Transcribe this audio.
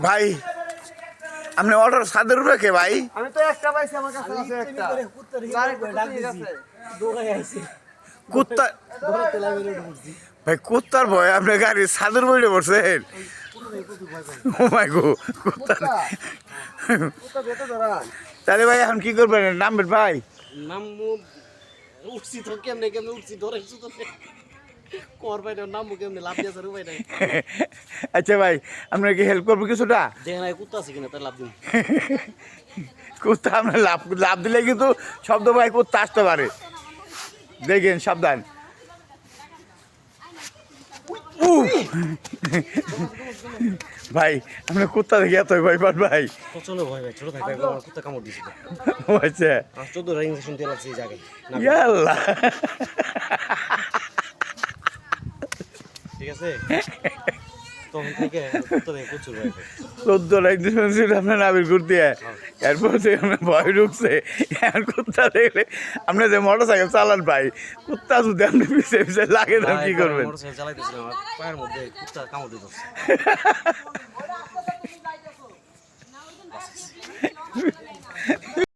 ভাই আপনি অর্ডার সাদের উপরে কে ভাই? আমি তো একটা পাইছি আমার কাছে আছে একটা। কুত্তা ভাই কুত্তার ভয় আপনি গাড়ি সাদের বইলে পড়ছেন। ও মাই গো কুত্তা। তাহলে ভাই এখন কি করবেন? নামবেন ভাই। নাম মু- উঠছি তো কেমনে কেমনে উঠছি? ধরে আচ্ছা ভাই আপনার কি হেল্প করব কিছুটা? কুত্তা আছে কিনা তাই লাভ দিন। কুত্তা আমরা লাভ লাভ দিলে কিন্তু শব্দ ভাই কুত্তা আসতে পারে। দেখেন সাবধান। ভাই আপনার কুত্তা দেখে এত ভয় পান ভাই। প্রচণ্ড ভয় ভাই ছোট থাকতে আমার কুত্তা কামড় দিয়েছিল আচ্ছা। চোদ্দ ইঞ্জেকশন দিয়ে লাগছে এই জায়গায়। না, ইয়াল্লা। ঠিক আছে? তখন থেকে কুত্তা প্রচুর ভয় চোদ্দ লাইন শুনছিল আপনার নাবির ঘুরতে এরপর থেকে আপনার ভয় ঢুকছে। আর কুত্তা দেখলে আপনি যে মোটর সাইকেল চালান ভাই কুত্তা যদি আপনি পিছিয়ে পিছিয়ে লাগে না কি করবেন? মোটরসাইকেল চালাইতেছিলাম পায়ের মধ্যে কুত্তা কামড় দিতেছে।